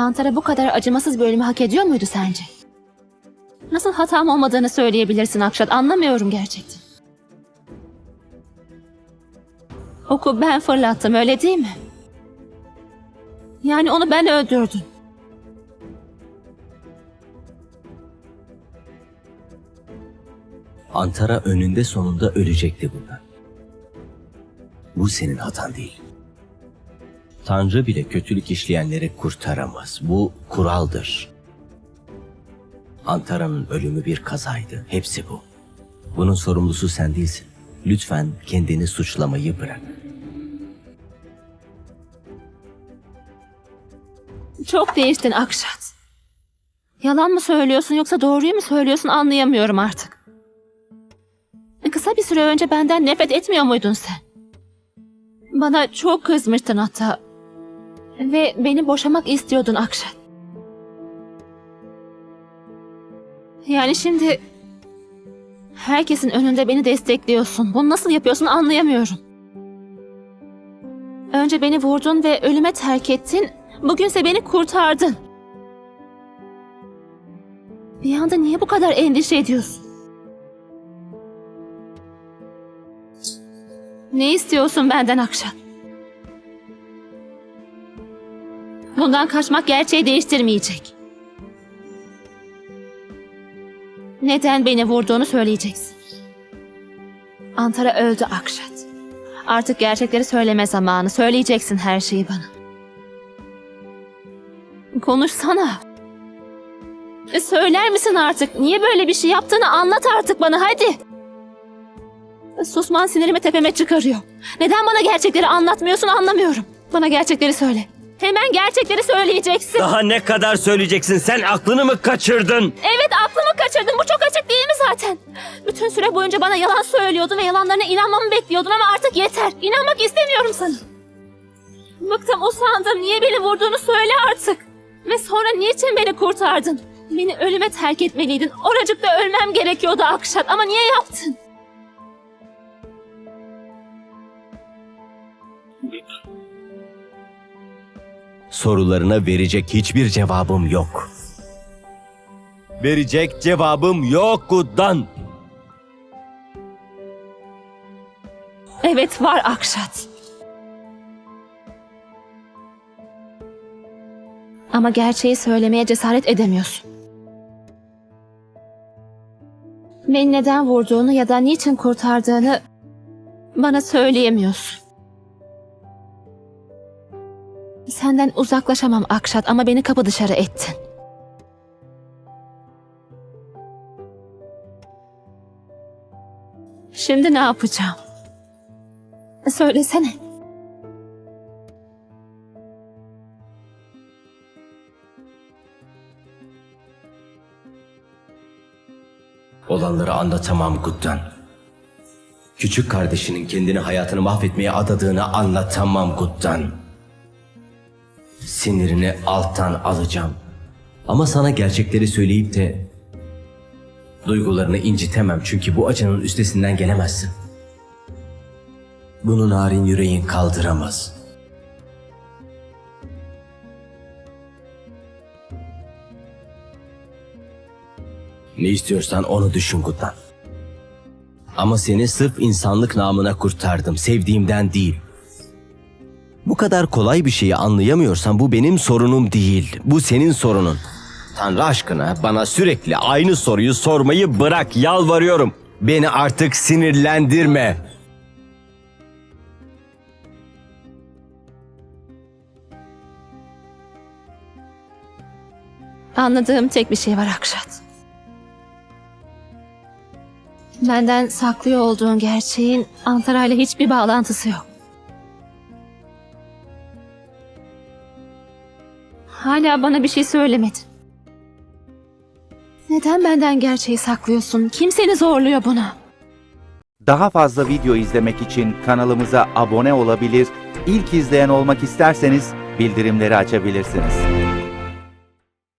Antara bu kadar acımasız bir hak ediyor muydu sence? Nasıl hatam olmadığını söyleyebilirsin Akşat? Anlamıyorum gerçekten. Oku ben fırlattım öyle değil mi? Yani onu ben öldürdüm. Antara önünde sonunda ölecekti bundan. Bu senin hatan değil. Tanrı bile kötülük işleyenleri kurtaramaz. Bu kuraldır. Antara'nın ölümü bir kazaydı. Hepsi bu. Bunun sorumlusu sen değilsin. Lütfen kendini suçlamayı bırak. Çok değiştin Akşat. Yalan mı söylüyorsun yoksa doğruyu mu söylüyorsun anlayamıyorum artık. Kısa bir süre önce benden nefret etmiyor muydun sen? Bana çok kızmıştın hatta. Ve beni boşamak istiyordun Akşat. Yani şimdi herkesin önünde beni destekliyorsun. Bunu nasıl yapıyorsun anlayamıyorum. Önce beni vurdun ve ölüme terk ettin. Bugünse beni kurtardın. Bir anda niye bu kadar endişe ediyorsun? Ne istiyorsun benden Akşat? Bundan kaçmak gerçeği değiştirmeyecek. Neden beni vurduğunu söyleyeceksin. Antara öldü Akşat. Artık gerçekleri söyleme zamanı. Söyleyeceksin her şeyi bana. Konuşsana. E, Söyler misin artık? Niye böyle bir şey yaptığını anlat artık bana hadi. E, Susman sinirimi tepeme çıkarıyor. Neden bana gerçekleri anlatmıyorsun anlamıyorum. Bana gerçekleri söyle. Hemen gerçekleri söyleyeceksin. Daha ne kadar söyleyeceksin? Sen aklını mı kaçırdın? Evet aklımı kaçırdın. Bu çok açık değil mi zaten? Bütün süre boyunca bana yalan söylüyordun ve yalanlarına inanmamı bekliyordun ama artık yeter. İnanmak istemiyorum sana. Bıktım usandım. Niye beni vurduğunu söyle artık. Ve sonra niçin beni kurtardın? Beni ölüme terk etmeliydin. Oracıkta ölmem gerekiyordu Akşat ama niye yaptın? Sorularına verecek hiçbir cevabım yok. Verecek cevabım yok Guddan. Evet var Akşat. Ama gerçeği söylemeye cesaret edemiyorsun. Beni neden vurduğunu ya da niçin kurtardığını bana söyleyemiyorsun. Senden uzaklaşamam Akşat ama beni kapı dışarı ettin. Şimdi ne yapacağım? Söylesene. Olanları anlatamam Guddan. Küçük kardeşinin kendini hayatını mahvetmeye adadığını anlatamam Guddan. Sinirini alttan alacağım. Ama sana gerçekleri söyleyip de duygularını incitemem çünkü bu acının üstesinden gelemezsin. Bunu narin yüreğin kaldıramaz. Ne istiyorsan onu düşün Guddan. Ama seni sırf insanlık namına kurtardım, sevdiğimden değil. Bu kadar kolay bir şeyi anlayamıyorsan bu benim sorunum değil, bu senin sorunun. Tanrı aşkına bana sürekli aynı soruyu sormayı bırak, yalvarıyorum. Beni artık sinirlendirme. Anladığım tek bir şey var Akşat. Benden saklıyor olduğun gerçeğin Antara ile hiçbir bağlantısı yok. Hala bana bir şey söylemedin. Neden benden gerçeği saklıyorsun? Kim seni zorluyor buna? Daha fazla video izlemek için kanalımıza abone olabilir, ilk izleyen olmak isterseniz bildirimleri açabilirsiniz.